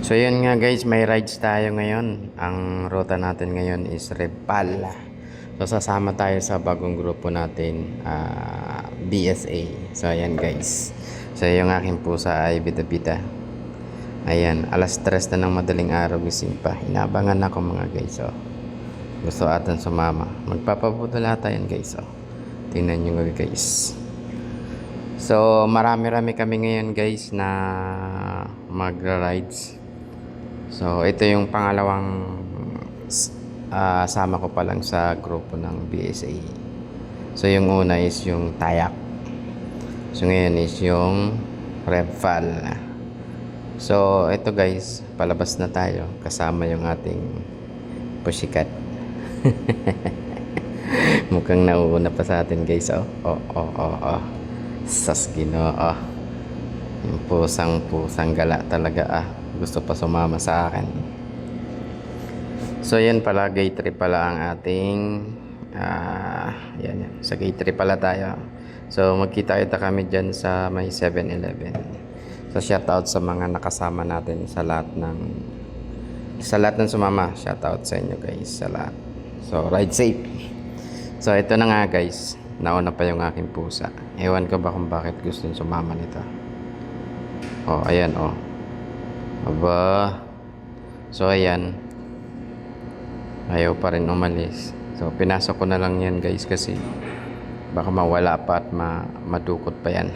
So yun nga guys, may rides tayo ngayon. Ang ruta natin ngayon is Repal. So sasama tayo sa bagong grupo natin, ah, BSA. So ayan guys. So yung aking pusa ay bida-bida. Ayan, alas tres na ng madaling araw gising pa. Inabangan ako mga guys. Oh. Gusto atan sumama. Magpapabudol ata yan guys. Oh. Tingnan nyo guys. So marami-rami kami ngayon guys na magra-rides. So, ito yung pangalawang ah, sama ko pa lang sa grupo ng BSA. So, yung una is yung Tayak. So, ngayon is yung Repfal. So, ito guys, palabas na tayo kasama yung ating pusikat. Mukhang nauuna pa sa atin guys, oh. Oh, oh, oh, oh. Sas ginoo. Yung pusang pusang gala talaga ah. Gusto pa sumama sa akin. So yan pala gate 3 pala ang ating ah yan yan. Sa gate 3 pala tayo. So magkita-kita kami diyan sa may 7-Eleven. So shout out sa mga nakasama natin sa lahat ng sa lahat ng sumama. Shout out sa inyo guys sa lahat. So ride safe. So ito na nga guys. Nauna pa yung aking pusa. Ewan ko ba kung bakit gusto sumama nito. Oh, ayan oh. Aba. So, ayan. Ayaw pa rin umalis. So, pinasok ko na lang yan guys kasi baka mawala pa at ma madukot pa yan.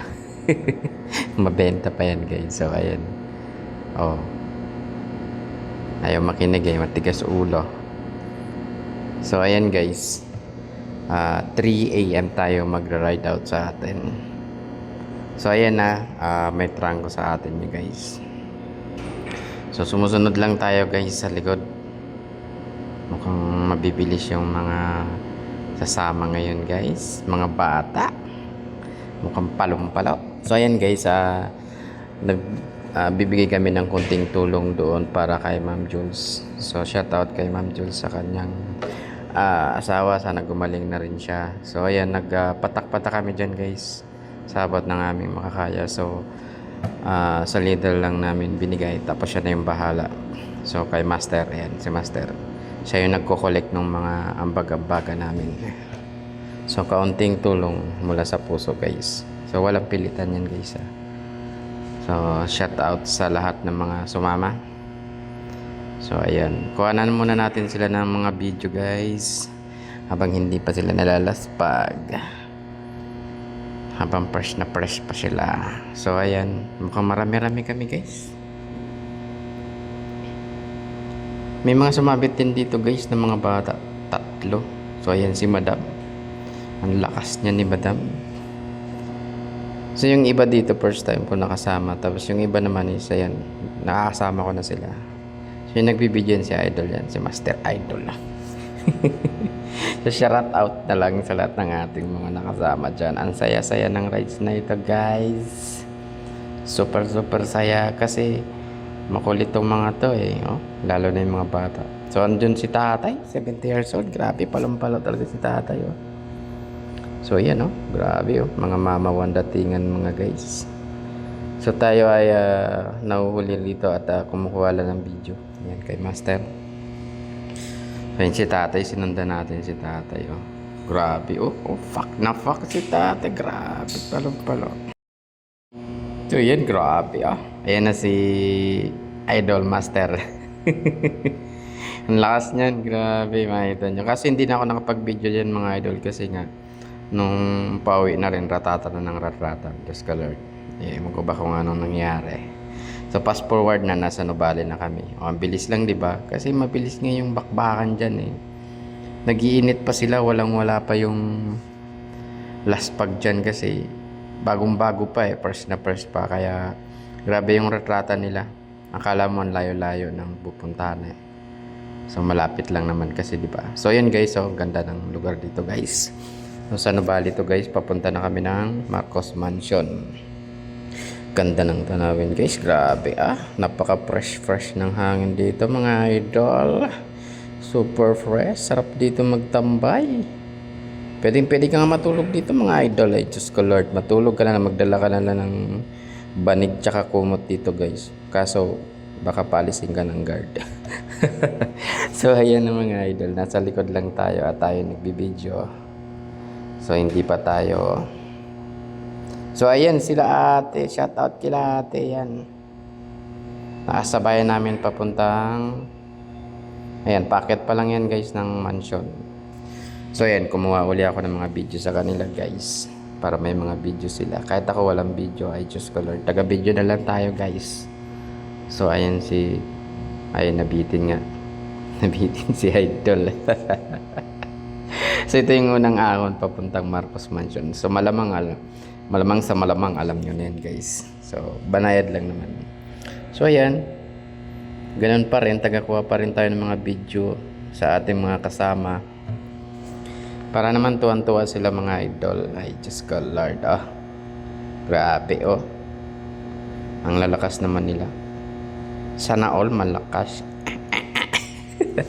Mabenta pa yan guys. So, ayan. Oh. Ayaw makinig eh. Matigas ulo. So, ayan guys. Ah, 3 a.m. tayo magra-ride out sa atin. So, ayan na. ah, may trangko sa atin nyo guys. So sumusunod lang tayo guys sa likod. Mukhang mabibilis yung mga sasama ngayon guys. Mga bata. Mukhang palong-palo. So ayan guys, ah nag ah, bibigay kami ng konting tulong doon para kay Ma'am Jules. So shout out kay Ma'am Jules sa kanyang ah, asawa. Sana gumaling na rin siya. So ayan, nagpatak-patak kami dyan guys. Sabot ng aming makakaya. So Ah, sa leader lang namin binigay tapos siya na yung bahala so kay master yan si master siya yung nagko-collect ng mga ambag-ambaga namin so kaunting tulong mula sa puso guys so walang pilitan yan guys ah. so shout out sa lahat ng mga sumama so ayan kuhanan muna natin sila ng mga video guys habang hindi pa sila nalalaspag habang fresh na fresh pa sila. So, ayan. Mukhang marami-rami kami, guys. May mga sumabit din dito, guys, ng mga bata. Tatlo. So, ayan si Madam. Ang lakas niya ni Madam. So, yung iba dito, first time ko nakasama. Tapos, yung iba naman is, ayan, nakakasama ko na sila. Yung nagbibidyon si Idol yan. Si Master Idol. So, shout out na lang sa lahat ng ating mga nakasama dyan. Ang saya-saya ng rides na ito, guys. Super, super saya kasi makulit tong mga to eh. Oh? Lalo na yung mga bata. So, andun si tatay, 70 years old. Grabe, palumpalo talaga si tatay. Oh. So, yan oh. Grabe oh. Mga mamawan datingan mga guys. So, tayo ay uh, nahuhuli rito at uh, kumukuha lang ng video. Yan kay Master. Ayun si tatay, sinundan natin si tatay, oh. Grabe, oh. oh fuck na fuck si tatay. Grabe, palong palo. So, yan, grabe, ah. Ayan na si Idol Master. Ang lakas niyan, grabe, makita nyo. Kasi hindi na ako nakapag-video dyan, mga idol, kasi nga, nung pauwi na rin, ratata na ng ratrata. Diyos ka, Lord. Eh, mo ko ba kung anong nangyari. So, fast forward na, nasa Nubali na kami. O, ang bilis lang, di ba? Kasi mabilis nga yung bakbakan dyan, eh. Nagiinit pa sila, walang-wala pa yung last pag dyan kasi bagong-bago pa eh, first na first pa. Kaya, grabe yung retrata nila. Akala mo ang layo-layo ng pupuntahan eh. So, malapit lang naman kasi, di ba? So, yun guys, oh, ganda ng lugar dito, guys. So, sa Nubali to, guys, papunta na kami ng Marcos Mansion. Ganda ng tanawin guys. Grabe ah. Napaka fresh fresh ng hangin dito mga idol. Super fresh. Sarap dito magtambay. Pwedeng pwede ka nga matulog dito mga idol. Ay Diyos ko Lord. Matulog ka na, magdala ka na lang ng banig tsaka kumot dito guys. Kaso Baka palisin ka ng guard. so, ayan ang mga idol. Nasa likod lang tayo at tayo nagbibideo. So, hindi pa tayo... So, ayan sila ate. Shout out kila ate. Yan. Nakasabayan namin papuntang... Ayan, packet pa lang yan guys ng mansion. So, ayan. Kumuha uli ako ng mga video sa kanila guys. Para may mga video sila. Kahit ako walang video, ay just color. Taga-video na lang tayo guys. So, ayan si... Ayun, nabitin nga. Nabitin si Idol. so, ito yung unang ahon papuntang Marcos Mansion. So, malamang, alam, malamang sa malamang alam nyo na yan, guys. So, banayad lang naman. So, ayan. Ganun pa rin. Tagakuha pa rin tayo ng mga video sa ating mga kasama. Para naman tuwan-tuwa sila mga idol. Ay, just God Lord. Ah, grabe, oh. Ang lalakas naman nila. Sana all malakas.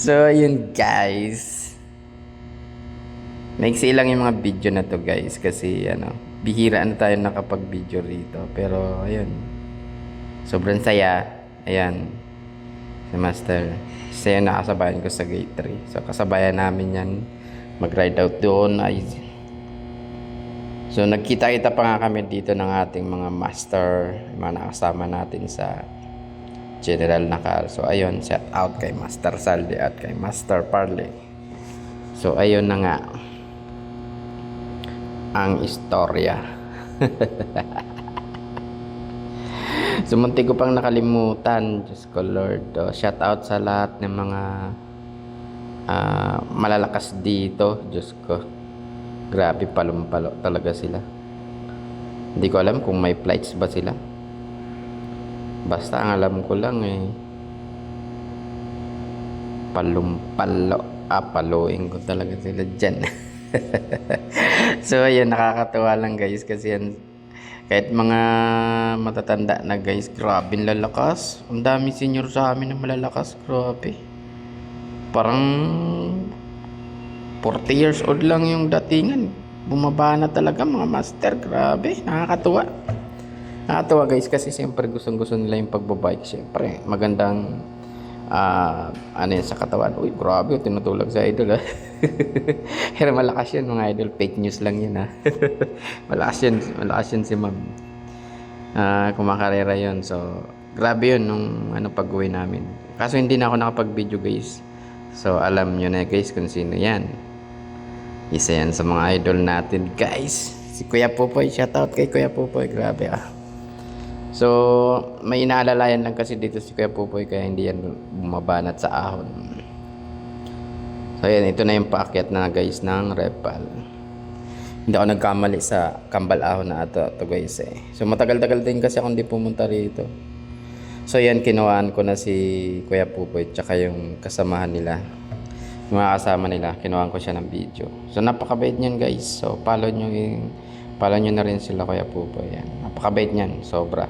so, ayun guys. Maiksi lang yung mga video na to guys kasi ano, bihira na tayo nakapag-video rito. Pero ayun. Sobrang saya. Ayan. Si Master. Siya yung nakasabayan ko sa gate 3. So kasabayan namin yan. Mag-ride out doon ay So nagkita-kita pa nga kami dito ng ating mga master, mga nakasama natin sa General Nakal. So ayun, shout out kay Master Saldi at kay Master Parley. So ayun na nga ang istorya. so munti ko pang nakalimutan, Diyos ko Lord. Oh, shout out sa lahat ng mga ah, malalakas dito, Diyos ko. Grabe, palumpalo talaga sila. Hindi ko alam kung may flights ba sila. Basta ang alam ko lang eh, palumpalo. Ah, paluin ko talaga sila dyan. so, ayun, nakakatawa lang guys kasi yan, kahit mga matatanda na guys, grabe lalakas. Ang dami senior sa amin na malalakas, grabe. Parang 40 years old lang yung datingan. Bumaba na talaga mga master. Grabe, nakakatuwa. Nakakatuwa guys kasi siyempre gustong gusto nila yung pagbabike. Siyempre, magandang ah ano yan sa katawan. Uy, grabe, tinutulog sa idol ah. Pero malakas yan mga idol. Fake news lang yan ah. malakas yan, malakas yan si ma'am. Ah, kumakarera yun. So, grabe yun nung ano pag-uwi namin. Kaso hindi na ako nakapag-video guys. So, alam nyo na guys kung sino yan. Isa yan sa mga idol natin guys. Si Kuya Pupoy. Shoutout kay Kuya Pupoy. Grabe ah. So, may inaalalayan lang kasi dito si Kuya Pupoy kaya hindi yan bumabanat sa ahon. So, yan. Ito na yung paakyat na guys ng Repal. Hindi ako nagkamali sa kambal ahon na ito, ito guys eh. So, matagal-tagal din kasi ako hindi pumunta rito. So, yan. Kinuhaan ko na si Kuya Pupoy tsaka yung kasamahan nila yung mga kasama nila, kinuha ko siya ng video. So, napakabait niyan guys. So, follow nyo yung, follow nyo na rin sila Kuya Pupoy. Yan. Napakabait niyan, sobra.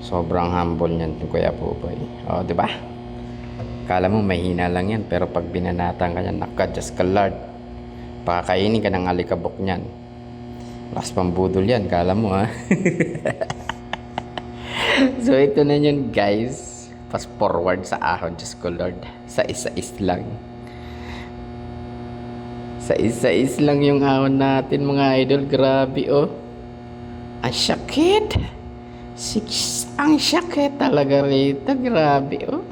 Sobrang humble niyan Kuya Pupoy. O, di ba? Kala mo mahina lang yan, pero pag binanatan ka niyan, naka, just kalard. Pakakainin ka ng alikabok niyan. Lakas pang budol yan, kala mo ha. so, ito na yun guys. Fast forward sa ahon, just Lord. Sa isa-is lang. Sa isa-is lang yung ahon natin mga idol. Grabe oh. Ang sakit. Six, ang sakit talaga rito. Grabe oh.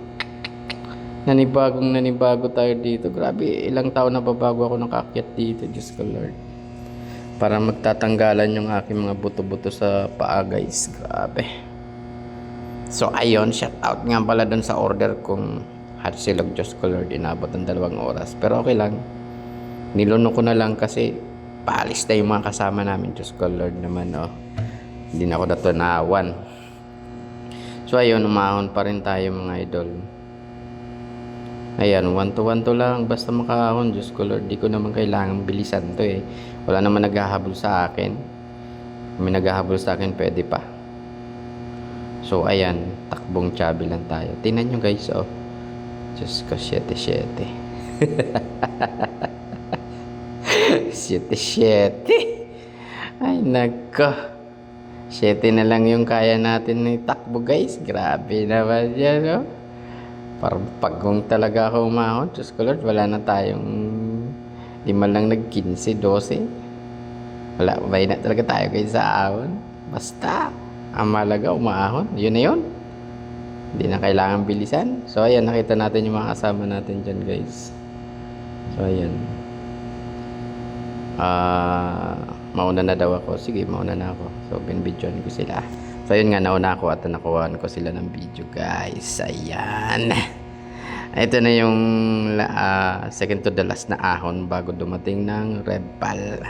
Nanibagong nanibago tayo dito. Grabe, ilang taon na babago ako nakakyat dito. Diyos ko Lord. Para magtatanggalan yung aking mga buto-buto sa paa guys. Grabe. So ayun, shout out nga pala dun sa order kong hot silog Diyos ko Lord. Inabot ng dalawang oras. Pero okay lang niluno ko na lang kasi paalis na yung mga kasama namin. Diyos ko, Lord naman, oh. Hindi na ako natunawan. So, ayun, umahon pa rin tayo mga idol. Ayan, one to one to lang. Basta makahon, Diyos ko, Lord. Di ko naman kailangan bilisan to eh. Wala naman naghahabol sa akin. May naghahabol sa akin, pwede pa. So, ayan, takbong chabi lang tayo. Tingnan nyo guys, oh. Diyos ko, 7-7. Siyete, siyete. Ay, nako. 7 na lang yung kaya natin ni takbo guys. Grabe naman yan, no? Parang pag kung talaga ako umahon, Diyos ko Lord, wala na tayong lima lang nag 15, 12. Wala, bay na talaga tayo guys sa ahon. Basta, ang malaga umahon. Yun na yun. Hindi na kailangan bilisan. So, ayan, nakita natin yung mga kasama natin dyan guys. So, ayan. Ah, mauna na daw ako. Sige, mauna na ako. So, binbidyoan ko sila. So, yun nga, nauna ako at nakuhaan ko sila ng video, guys. Ayan. Ito na yung ah, second to the last na ahon bago dumating ng Red Pal.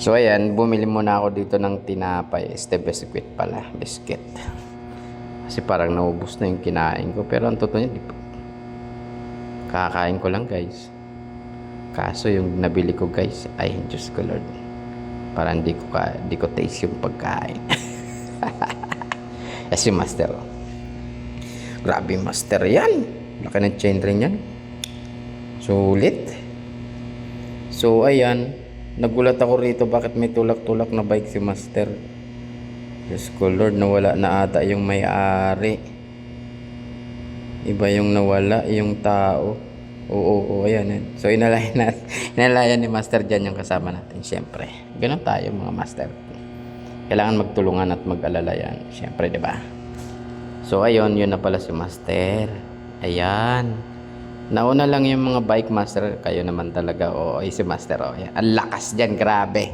So, ayan, bumili muna ako dito ng tinapay. Este biscuit pala. Biscuit. Kasi parang naubos na yung kinain ko. Pero ang totoo niya. Kakain ko lang, guys. Kaso yung nabili ko guys, ay Diyos ko Lord. Parang di ko, ka, di ko taste yung pagkain. Yes, master. Grabe master yan. Laki ng chain rin yan. Sulit. So, ayan. Nagulat ako rito bakit may tulak-tulak na bike si master. Diyos ko Lord, nawala na ata yung may-ari. Iba yung nawala, yung tao. Oo, oo, ayan. yan. So, inalayan, na, inalayan ni Master dyan yung kasama natin, syempre. Ganun tayo, mga Master. Kailangan magtulungan at mag-alala yan. Syempre, di ba? So, ayun, yun na pala si Master. Ayan. Nauna lang yung mga bike master. Kayo naman talaga. Oo, ay si Master. Oh, yan. Ang lakas dyan, grabe.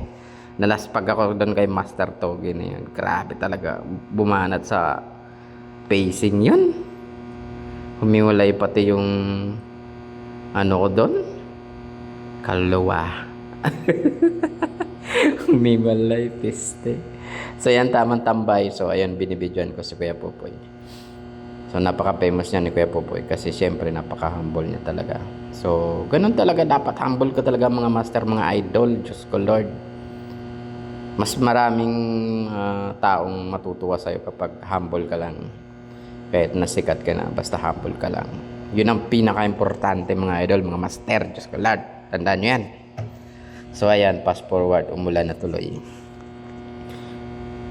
Nalaspag ako doon kay Master Togi na yun. Grabe talaga. Bumanat sa pacing yun. Humiwalay pati yung ano ko doon? Kaluluwa. Humiwalay piste. So yan tamang tambay. So ayan binibidyoan ko si Kuya Popoy. So napaka-famous niya ni Kuya Popoy kasi syempre napaka-humble niya talaga. So ganun talaga dapat humble ka talaga mga master, mga idol. Diyos ko Lord. Mas maraming ah, taong matutuwa sa'yo kapag humble ka lang. Kahit nasikat ka na, basta humble ka lang. Yun ang pinaka-importante mga idol, mga master. Diyos ko Lord. Tandaan nyo yan. So ayan, fast forward, umulan na tuloy.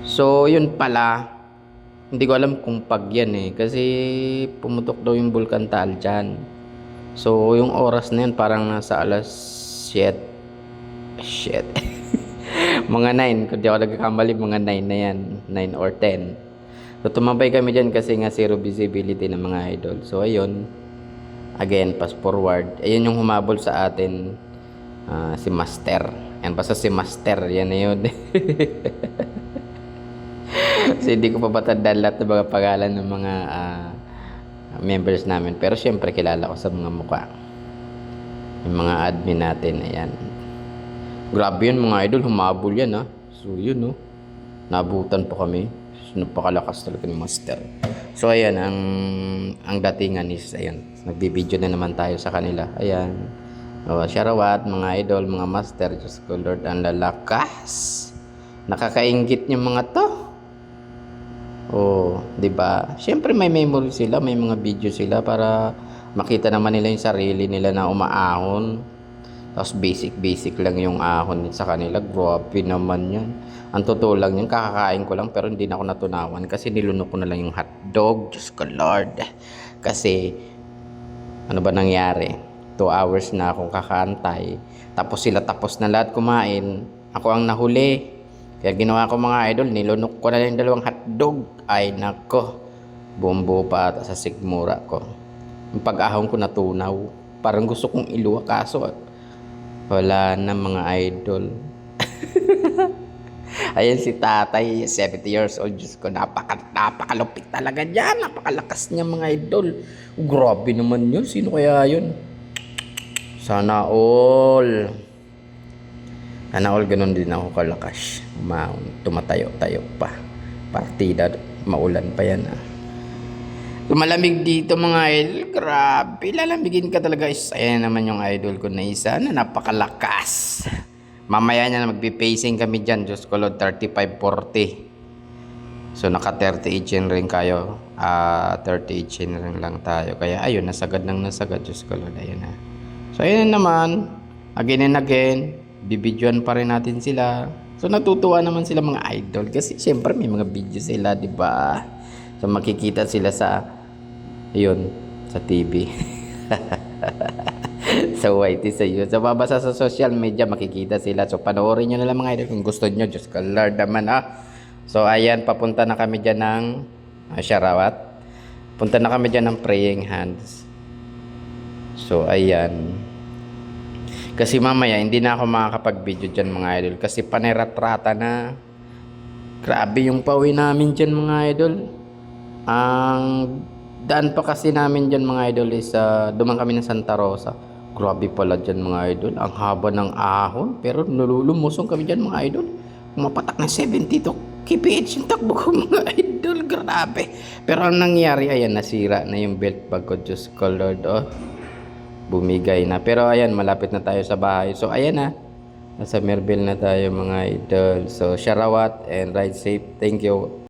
So yun pala, hindi ko alam kung pag yan eh. Kasi pumutok daw yung Vulcan Taal dyan. So yung oras na yun parang nasa alas 7. Shit. mga 9. Kung di ako nagkakamali, mga 9 na yan. 9 or 10. So tumambay kami dyan kasi nga zero visibility ng mga idol. So ayun, again, fast forward. Ayun yung humabol sa atin, ah, si Master. Yan, basta si Master, yan na yun. Kasi hindi ko pa matandaan lahat ng mga pangalan ng mga ah, members namin. Pero syempre, kilala ko sa mga mukha. Yung mga admin natin, ayan. Grabe yun mga idol, humabol yan ha. So yun no. Nabutan po kami. Napakalakas talaga ni Master. So ayan, ang ang datingan is, ayan, nagbibideo na naman tayo sa kanila. Ayan. O, sharawat, mga idol, mga master, Diyos ko Lord, ang lalakas. Nakakaingit yung mga to. Oh, 'di ba? Syempre may memory sila, may mga video sila para makita naman nila yung sarili nila na umaahon. Tapos basic basic lang yung ahon sa kanila. Grabe naman 'yan. Ang totoo lang yun, kakakain ko lang pero hindi na ako natunawan kasi nilunok ko na lang yung hotdog. Diyos ko Lord. Kasi ano ba nangyari? Two hours na akong kakantay. Tapos sila tapos na lahat kumain. Ako ang nahuli. Kaya ginawa ko mga idol, nilunok ko na lang yung dalawang hotdog. Ay nako, bumbo pa ata sa sigmura ko. Yung pag-ahon ko natunaw. Parang gusto kong iluwa kaso wala na mga idol. Ayan si tatay, 70 years old. Diyos ko, napaka, napakalupit talaga niya. Napakalakas niya mga idol. Grabe naman yun. Sino kaya yun? Sana all. Sana all ganun din ako kalakas. Umaon, tumatayo-tayo pa. Partida, maulan pa yan ah. Lumalamig dito mga idol. Grabe, lalamigin ka talaga. Is, ayan naman yung idol ko na isa na napakalakas. Mamaya niya na magpi-pacing kami dyan. Diyos ko Lord, 35-40. So naka 38 yun rin kayo. Ah, 38 yun rin lang tayo. Kaya ayun, nasagad nang nasagad. Diyos ko Lord, ayun na. So ayun na naman. Again and again, bibidyoan pa rin natin sila. So natutuwa naman sila mga idol kasi syempre may mga video sila, 'di ba? So makikita sila sa yun sa TV. sa YT sa iyo. So babasa sa social media makikita sila. So panoorin niyo na lang mga idol kung gusto niyo. Diyos ko Lord naman ah. So ayan papunta na kami diyan ng uh, Sharawat. Punta na kami diyan ng praying hands. So ayan. Kasi mamaya hindi na ako makakapag-video dyan mga idol kasi paniratrata na. Grabe yung pauwi namin dyan mga idol. Ang daan pa kasi namin dyan mga idol is uh, duman kami ng Santa Rosa. Grabe pala dyan mga idol. Ang haba ng ahon pero nalulumusong kami dyan mga idol. Mapatak na 70 to kph yung takbo ko mga idol. Grabe. Pero ang nangyari ayan nasira na yung belt bag ko. Diyos ko Lord oh bumigay na. Pero ayan, malapit na tayo sa bahay. So ayan na. Nasa Merville na tayo mga idol. So, sharawat and ride safe. Thank you.